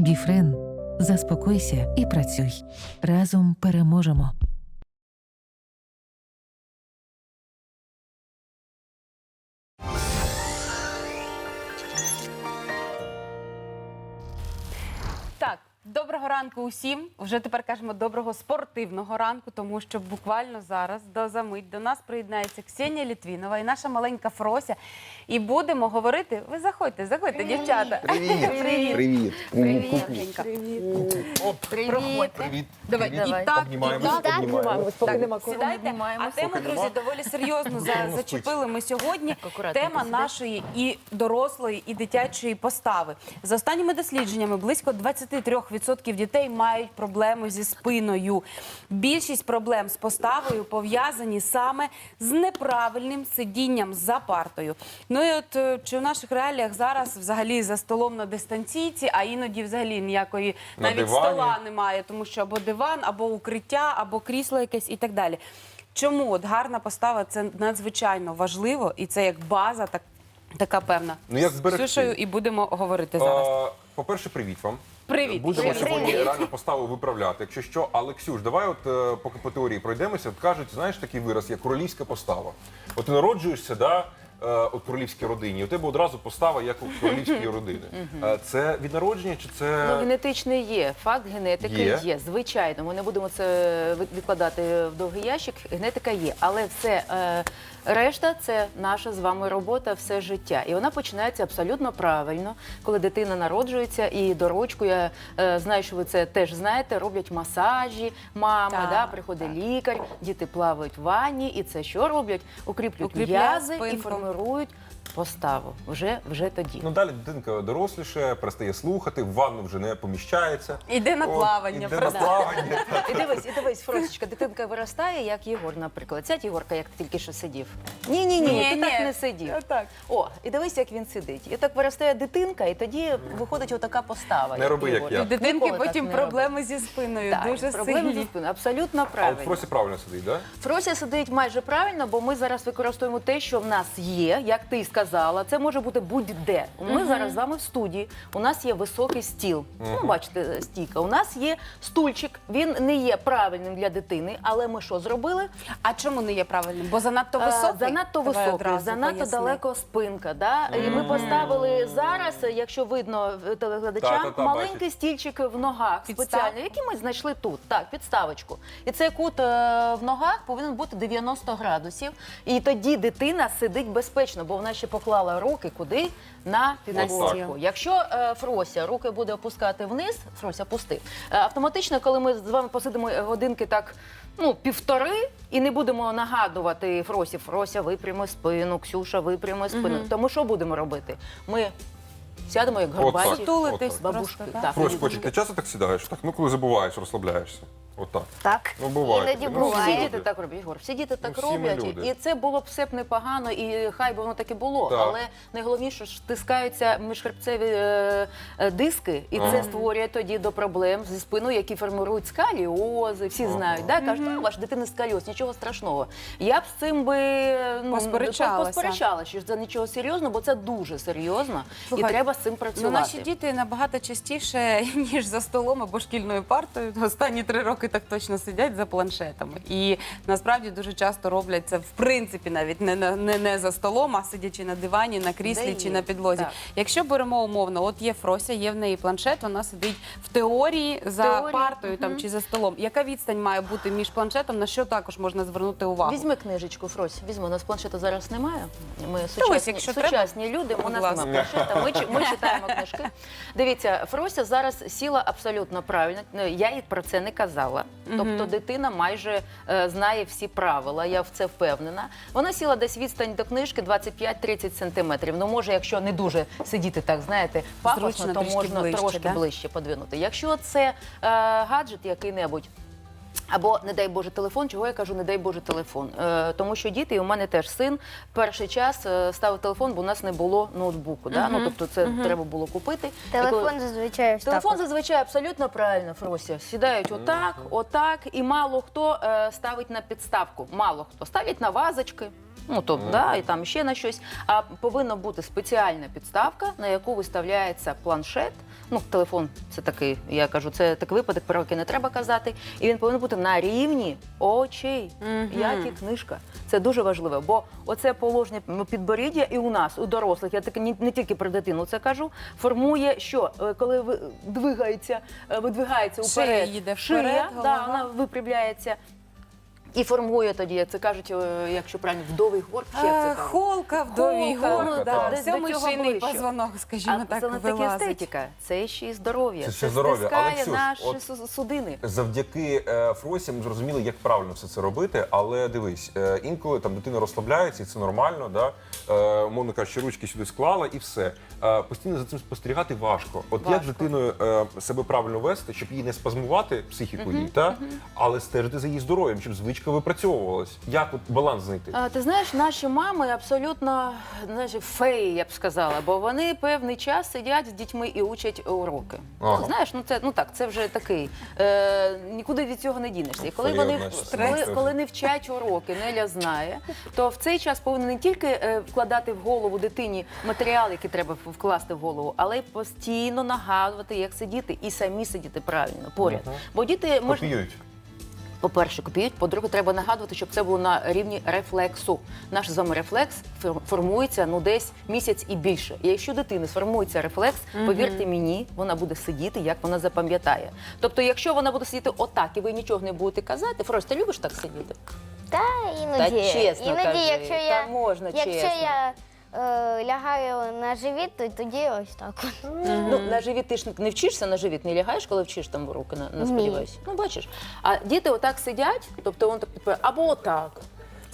Біфрен. Заспокойся і працюй. Разом переможемо. Так, доброго ранку усім. Вже тепер кажемо доброго спортивного ранку, тому що буквально зараз до замить до нас приєднається Ксенія Літвінова і наша маленька Фрося. І будемо говорити. Ви заходьте, заходьте, дівчата. Привіт. Привіт. Привіт. Проходьте. Привіт. Давай, Привіт. і так, Обнімаємось, і так. обнімаємось. Так, сідайте. А тему, друзі, доволі серйозно за- зачепили ми сьогодні. Тема нашої і дорослої, і дитячої постави. За останніми дослідженнями, близько 23% дітей мають проблеми зі спиною. Більшість проблем з поставою пов'язані саме з неправильним сидінням за партою. Ну і от е, чи в наших реаліях зараз взагалі за столом на дистанційці, а іноді взагалі ніякої На навіть дивані. стола немає, тому що або диван, або укриття, або крісло якесь і так далі. Чому от гарна постава це надзвичайно важливо, і це як база, так така певна. Ну, як З зберегти? Ксюшею і будемо говорити зараз. А, По-перше, привіт вам. Привіт. Будемо Привіт. сьогодні реально поставу виправляти. Якщо що, але Ксюш, давай от е, поки по теорії пройдемося. От кажуть, знаєш такий вираз, як королівська постава. От ти народжуєшся, да, е, у королівській родині, у тебе одразу постава, як у королівської родини. Е, Це від народження чи це Ну, генетичний є, факт генетики Є. є. Звичайно, ми не будемо це ви- відкладати в довгий ящик. Генетика є, але все е, решта це наша з вами робота, все життя. І вона починається абсолютно правильно, коли дитина народжується і дорочку. Я е, знаю, що ви це теж знаєте. Роблять масажі, мама, Так, да, приходить лікар, діти плавають в ванні, і це що роблять? Укріплюють м'язи і спинку. формирують поставу вже, вже тоді. Ну далі дитинка доросліше, перестає слухати, в ванну вже не поміщається. Іде на От, плавання, Іде на просто. плавання. І дивись, і дивись, Фросечка, дитинка виростає, як Єгор, наприклад. Сядь, Єгорка, як ти тільки що сидів. Ні, ні, ні, Ні, так не сидів. Так. О, і дивись, як він сидить. І так виростає дитинка, і тоді виходить отака постава. Не роби, як я. Дитинки Ніколи потім проблеми зі спиною. дуже проблеми сильні. зі спиною. Абсолютно А от правильно. Фросі правильно сидить, так? Фрося сидить майже правильно, бо ми зараз використовуємо те, що в нас є, як ти сказала. Це може бути будь-де. Ми зараз з вами в студії. У нас є високий стіл. Ну, бачите, стійка. У нас є стульчик. Він не є правильним для дитини, але ми що зробили? А чому не є правильним? Бо занадто Е, високий? Занадто високий, одразу занадто поясни. далеко спинка. Да? І ми поставили зараз, якщо видно телеглядачам, Та-та-та, маленький бачить. стільчик в ногах спеціально, який ми знайшли тут. Так, підставочку. І цей кут е, в ногах повинен бути 90 градусів. І тоді дитина сидить безпечно, бо вона ще поклала руки куди? На підлогу. Якщо е, Фрося руки буде опускати вниз, Фрося пусти. Е, автоматично, коли ми з вами посидимо годинки так. Ну, півтори, і не будемо нагадувати Фросі, Фрося, випрями спину, Ксюша, випрями спину. Тому що будемо робити? Ми сядемо як От горбаті бабушки. просто, так? Так. Фрось, почек, ти часто так сідаєш? Так, ну коли забуваєш, розслабляєшся. Отак. Так. Ну, буває Іноді таке. Ну, Ну, всі діти так роблять, Ігор. Всі діти так всі ми роблять, люди. і це було б все б непогано, і хай би воно так і було. Так. Але найголовніше ж стискаються міжхребцеві е, е, диски, і Ага. це створює тоді до проблем зі спиною, які формують скаліози. Всі знають, да? кажуть, «А, ваша дитина скаліоз, нічого страшного. Я б з цим би ну, Посперечалася. посперечала, що це нічого серйозного, бо це дуже серйозно, Слухай, і треба з цим Ну, працювати. наші діти набагато частіше, ніж за столом або шкільною партою, останні три роки так точно сидять за планшетами. І насправді дуже часто роблять це в принципі навіть не, не, не за столом, а сидячи на дивані, на кріслі Де чи є. на підлозі. Так. Якщо беремо умовно, от є Фрося, є в неї планшет, вона сидить в теорії за теорії, партою там чи за столом. Яка відстань має бути між планшетом? На що також можна звернути увагу? Візьми книжечку, Фрось. Візьми, у нас планшета зараз немає. Ми ось, сучасні, треба, люди, у нас немає планшета, ми, ми читаємо книжки. Дивіться, Фрося зараз сіла абсолютно правильно. Ну, Я їй про це не казала. Тобто дитина майже е, знає всі правила, я в це впевнена. Вона сіла десь відстань до книжки 25-30 сантиметрів. Ну, може, якщо не дуже сидіти так, знаєте, пафосно, Зручно, то трішки можна ближче, трошки да? ближче подвинути. Якщо це е, гаджет який-небудь, або, не дай Боже, телефон, чого я кажу, не дай Боже, телефон. Е, тому що діти, і у мене теж син перший час е, ставив телефон, бо у нас не було ноутбуку. Да? Ну, тобто це треба було купити. І коли- Телефон зазвичай ось Телефон так. от. зазвичай абсолютно правильно, Фрося. Сідають отак, отак, і мало хто е, ставить на підставку. Мало хто ставлять на вазочки. Ну то да, і там ще на щось. А повинна бути спеціальна підставка, на яку виставляється планшет. Ну, телефон це такий, я кажу, це такий випадок, про який не треба казати. І він повинен бути на рівні очей, Мгм. як і книжка. Це дуже важливо, бо оце положення підборіддя і у нас, у дорослих, я таки не, не тільки про дитину це кажу, формує що, Е, коли ви двигається, е, видвигається Шия уперед, їде шия, да, вона випрямляється. І формує тоді, як це кажуть, е, якщо правильно, вдовий горб, чи як це Е, кажуть? Холка, вдовій Холка, горб, да. Десь до сьомий цього шийний ближче. позвонок, скажімо А так, це не тільки вилазить. естетика, це ще й здоров'я. Це Це, ще здоров'я. стискає Ксюш, наші от- су- судини. Завдяки е, Фросі ми зрозуміли, як правильно все це робити. Але дивись, е, інколи там дитина розслабляється, і це нормально, да? е, умовно кажучи, ручки сюди склала і все. Е, постійно за цим спостерігати важко. От як Важко. дитиною е, себе правильно вести, щоб її не спазмувати психіку їй, та? але стежити за її здоров'ям, щоб звичка випрацьовувалась. Як от баланс знайти? А, ти знаєш, наші мами абсолютно знаєш, феї, я б сказала, бо вони певний час сидять з дітьми і учать уроки. Ага. Знаєш, ну це ну так, це вже такий. Е, нікуди від цього не дінешся. І коли Фея вони одна коли, коли не вчать уроки, Неля знає, то в цей час повинен не тільки е, вкладати в голову дитині матеріали, які треба вкласти в голову, але й постійно нагадувати, як сидіти, і самі сидіти правильно поряд. Бо діти Копіюють. По-перше, копіють, по-друге, треба нагадувати, щоб це було на рівні рефлексу. Наш з вами рефлекс фор- формується ну десь місяць і більше. І якщо дитини сформується рефлекс, повірте мені, вона буде сидіти, як вона запам'ятає. Тобто, якщо вона буде сидіти отак, і ви нічого не будете казати, Фрось, ти любиш так сидіти? Та іноді. Та чесно іноді, кажи, якщо та я, можна якщо чесно. я е, лягаю на живіт, то тоді ось так. от. Ну, на живіт ти ж не вчишся на живіт, не лягаєш, коли вчиш там руки, на, на сподіваюся. Ну, бачиш. А діти отак сидять, тобто він так підпирає, або отак.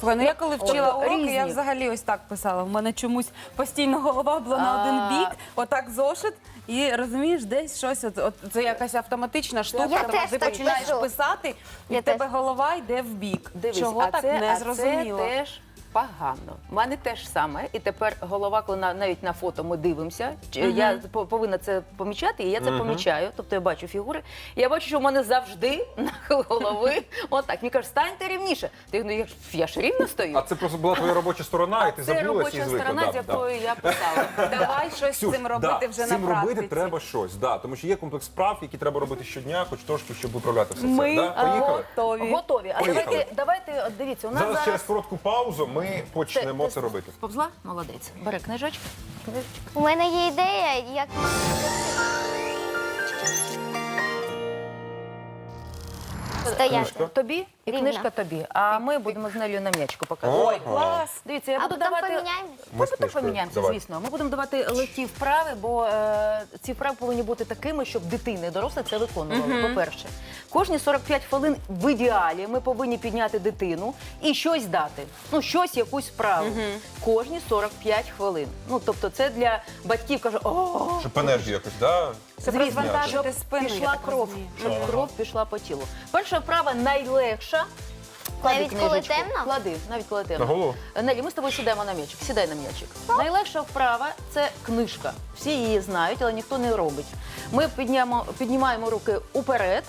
Слухай, ну я коли вчила От, уроки, різні. я взагалі ось так писала. В мене чомусь постійно голова була на один бік, отак зошит. І розумієш, десь щось, от, от це якась автоматична штука, Я тому теж ти так починаєш пишу. писати, і Я в тебе теж. голова йде в бік. Дивись, Чого а так це, не а зрозуміло. Це теж погано. У мене теж саме. І тепер голова, коли на- навіть на фото ми дивимося, чи- я по- повинна це помічати, і я це помічаю. Тобто я бачу фігури. І я бачу, що в мене завжди на голови отак. Мені кажуть, станьте рівніше. Ти ну я ж я ж рівно стою. А це просто була твоя робоча сторона, і ти це забулася і робоча звикла. сторона, Да, з да. якою я писала. Давай щось з Ксюш, цим робити да, вже з цим на практиці. робити треба щось, да, тому що є комплекс справ, які треба робити щодня, хоч трошки, щоб виправляти все Ми це. Да? Поїхали? готові. Готові. А Поїхали. давайте, давайте, от дивіться, у нас Зараз, зараз. через коротку паузу ми почнемо це робити. Повзла? Молодець. Бери. Книжечку. У мене є ідея, як стояти. Тобі і Рівно. книжка тобі. А ми будемо з Нелею на м'ячку показувати. Ой, Клас. Дивіться, я А буду потім давати. поміняємось? Ми з Потім книжкою. поміняємося, Давай. звісно. Ми будемо давати легкі вправи, бо е, ці вправи повинні бути такими, щоб дитини і дорослі це виконували. По-перше, кожні 45 хвилин в ідеалі ми повинні підняти дитину і щось дати. Ну, щось, якусь вправу. Кожні 45 хвилин. Ну, тобто, це для батьків каже, о, Щоб енергію якось, да? Щоб розвантажити щоб спину, я пішла так кров, розумію. щоб кров пішла по тілу. Перша вправа найлегша. Клади Навіть коли книжечку. темно? Клади, навіть коли темно. На голову? Нелі, ми з тобою сідаємо на м'ячик. Сідай на м'ячик. Найлегша вправа це книжка. Всі її знають, але ніхто не робить. Ми піднімаємо, піднімаємо руки уперед,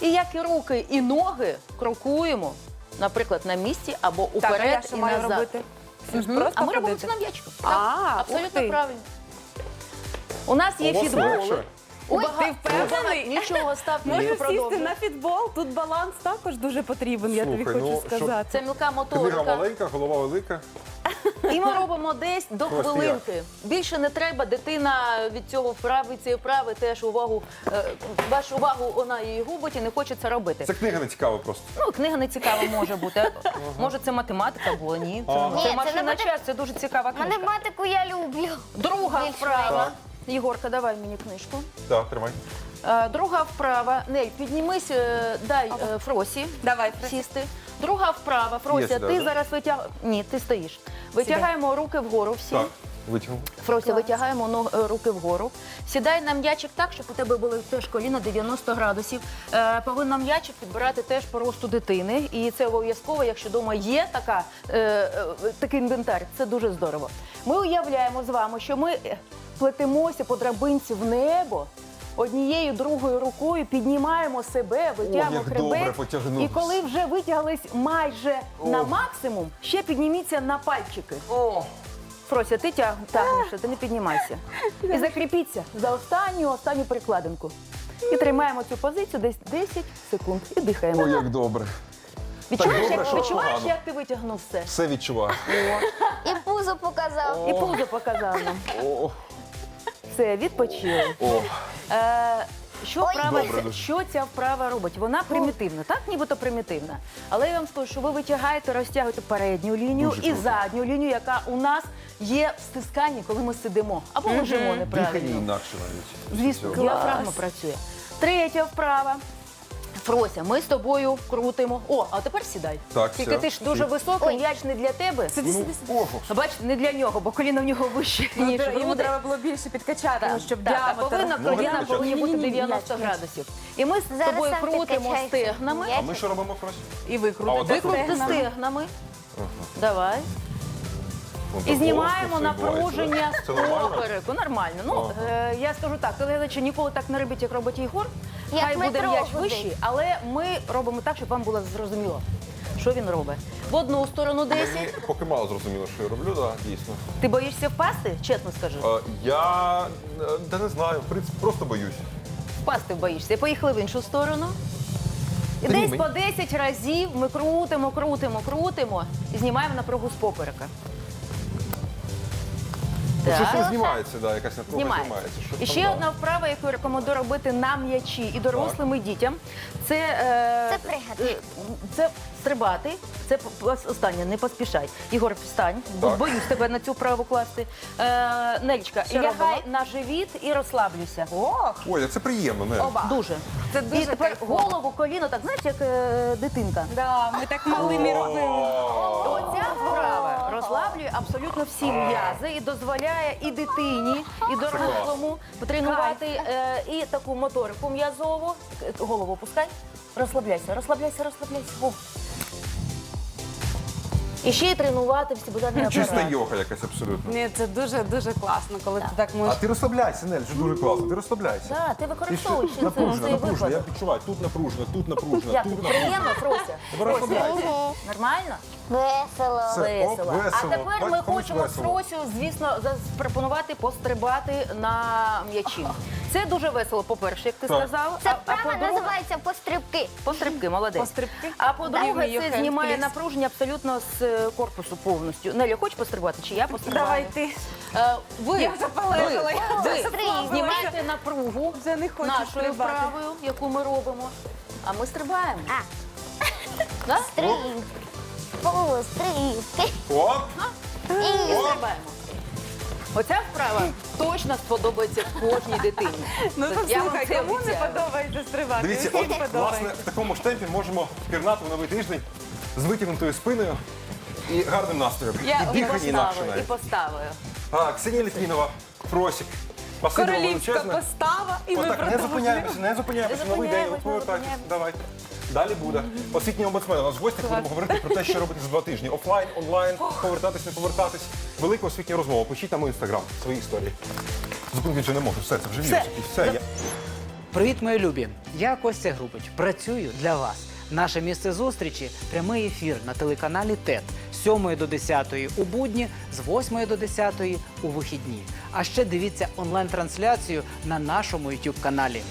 і як і руки, і ноги крокуємо, наприклад, на місці або Так, а я уперед що і маю назад. робити? Це ж Мгм. просто а ми робимо ходити? це на. А, ух абсолютно ти. правильно. У нас є У вас легше? У Ой, ти впевнений? багато- Нічого, став Можу сісти на фітбол, тут баланс також дуже потрібен, я тобі Слухай, хочу ну, щоб- сказати. Це мілка Книга моторика. маленька, голова велика. І ми робимо десь до Просто хвилинки. Більше не треба. Дитина від цього вправи, цієї вправи теж увагу, е, вашу увагу вона її губить і не хоче це робити. Це книга не цікава просто. Ну, книга не цікава може бути. Може, це математика була? Ні, це, Ага. Ні, це це машина не час, це дуже цікава книжка. Математику я люблю. Друга Більш вправа. Єгорка, давай мені книжку. Так, тримай. Е, Друга вправа. Нель, піднімись, е, дай е, Фросі. Давай, Фросі. сісти. Друга вправа. Фрося, сідаю, ти да? зараз витяг... Ні, ти стоїш. Витягаємо руки вгору всі. Так, витягнув. Фрося, витягаємо ног- е, руки вгору. Сідай на м'ячик так, щоб у тебе були теж коліна 90 градусів. Е, повинна м'ячик підбирати теж по росту дитини. І це обов'язково, якщо вдома є така, е, е, такий інвентар, це дуже здорово. Ми уявляємо з вами, що ми е, плетемося по драбинці в небо. однією другою рукою піднімаємо себе, витягуємо як хребет. потягнувся. І коли вже витяглись майже на максимум, ще підніміться на пальчики. О, Фрося, ти тяг, тягнеш, ти не піднімайся. І закріпіться за останню останню прикладинку. І тримаємо цю позицію десь 10 секунд і дихаємо. о, як добре. Відчуваєш, добре, як, що відчуваєш, погано. як ти витягнув все? Все відчуваю. І пузо показав. І пузо показав нам. О, Все, відпочили. о. Е, що, Ой. вправа, Добре дуже. що ця вправа робить? Вона примітивна, так нібито примітивна. Але я вам скажу, що ви витягаєте, розтягуєте передню лінію Дуже і круто. задню лінію, яка у нас є в стисканні, коли ми сидимо або лежимо Дихання неправильно. інакше навіть. Звісно, Всього. діафрагма працює. Третя вправа. Фрося, ми з тобою крутимо. О, а тепер сідай. Так, Тільки все, ти ж дуже високий, м'яч не для тебе. Сиди, сиди, сиди. Ого. А Бачите, не для нього, бо коліно в нього вище, Ну, ніж де- Йому треба було більше підкачати, ну, щоб Так, а діаметр. повинна коліна повинні бути Ні-ні-ні, 90 м'яч, градусів. І ми з Зараз тобою сам крутимо підкачається. стегнами. А ми що робимо, Фрось? І ви А, крутите отак? Викрути стегнами. стегнами. Давай. І знімаємо напруження з? Це нормально? попереку. Нормально. Ну, е, я скажу так, телеглядачі ніколи так не робіть, як робить Єгор. Як Хай буде метро м'яч вищий, але ми робимо так, щоб вам було зрозуміло, що він робить. В одну сторону 10. Мені поки мало зрозуміло, що я роблю, так, дійсно. Ти боїшся впасти? Чесно скажи. Е, Я е, та не знаю, в принципі, просто боюсь. Впасти боїшся. Поїхали в іншу сторону. І Та ні, десь мені- по 10 разів ми крутимо, крутимо, крутимо і знімаємо напругу з поперека. Ну, Щось не знімається, да, якась напруга Знімається. знімається. Щось І там, ще да. одна вправа, яку я рекомендую робити на м'ячі і дорослим і дітям. Це, е, Це пригати. Це стрибати. Це останнє, не поспішай. Ігор, встань, бо Так. боюсь тебе на цю вправу класти. Е, Нелічка, Що лягай робимо? на живіт і розслаблюйся. Ох, Ой, а це приємно, не? Оба. Дуже. Це дуже і тепер кайфово. голову, коліно, так знаєш, як е, дитинка. да, ми так малими робили. Оця вправа розслаблює абсолютно всі м'язи і дозволяє і дитині, і дорослому потренувати е, і таку моторику м'язову. Голову опускай, розслабляйся, розслабляйся, розслабляйся. О. І ще й тренувати встібудальний Чиста апарат. йога якась абсолютно. Ні, це дуже дуже класно, коли ти так А можеш. ти розслабляйся, Нель, це дуже класно. Ти розслабляйся. Так, ти використовуєш що? цей, Напружено, цей я випадок. відчуваю. Тут напружено, тут напружено, Як тут напружено. Приємно, Фрося? Тебе розслабляйся. Нормально? Весело. Все. Оп, Весело. весело. А тепер ми комусь хочемо з весело. Фросю, звісно, запропонувати пострибати на м'ячі. Це дуже весело, по-перше, як ти Так. сказав. Це а, а вправа називається пострибки. пострибки, молодець. Пострибки. А по-друге, її це знімає please. напруження абсолютно з е, корпусу повністю. Неля, хочеш пострибати? Чи я пострибаю? Давай ти. Е, ви, Я вже полежала, я ви, ви знімаєте напругу Вже не хочу нашою стрибати. вправою, яку ми робимо. А ми стрибаємо. А, Да? стрибки. Пострибки. Оп! І стрибаємо. Оця вправа точно сподобається кожній дитині. Ну Тобто так я вам слухай, це кому не обіцяю. подобається стрибати? Дивіться, от власне в такому ж темпі можемо пірнати в новий тиждень з витягнутою спиною і гарним настроєм. Я і дихання інакше поставою, і навіть. А, Ксенія Літвінова. Спасибо вам Королівська величезне. постава, і ми Отак, не продовжуємо. зупиняємося, не зупиняємося. Новий день, зупиняємось, зупиняємось. Давайте. Далі буде. Освітній омбудсмен. У нас в гостях будемо говорити про те, що робити за два тижні. Офлайн, онлайн, повертатись, не повертатись. Велика освітня розмова. Пишіть нам у інстаграм свої історії. Зупинити вже не можу. Все, це вже вірус. якийсь. Все, я... Привіт, мої любі! Я Костя Грубич. Працюю для вас. Наше місце зустрічі прямий ефір на телеканалі ТЕТ з 7 до 10 у будні, з 8 до 10 у вихідні. А ще дивіться онлайн-трансляцію на нашому YouTube каналі.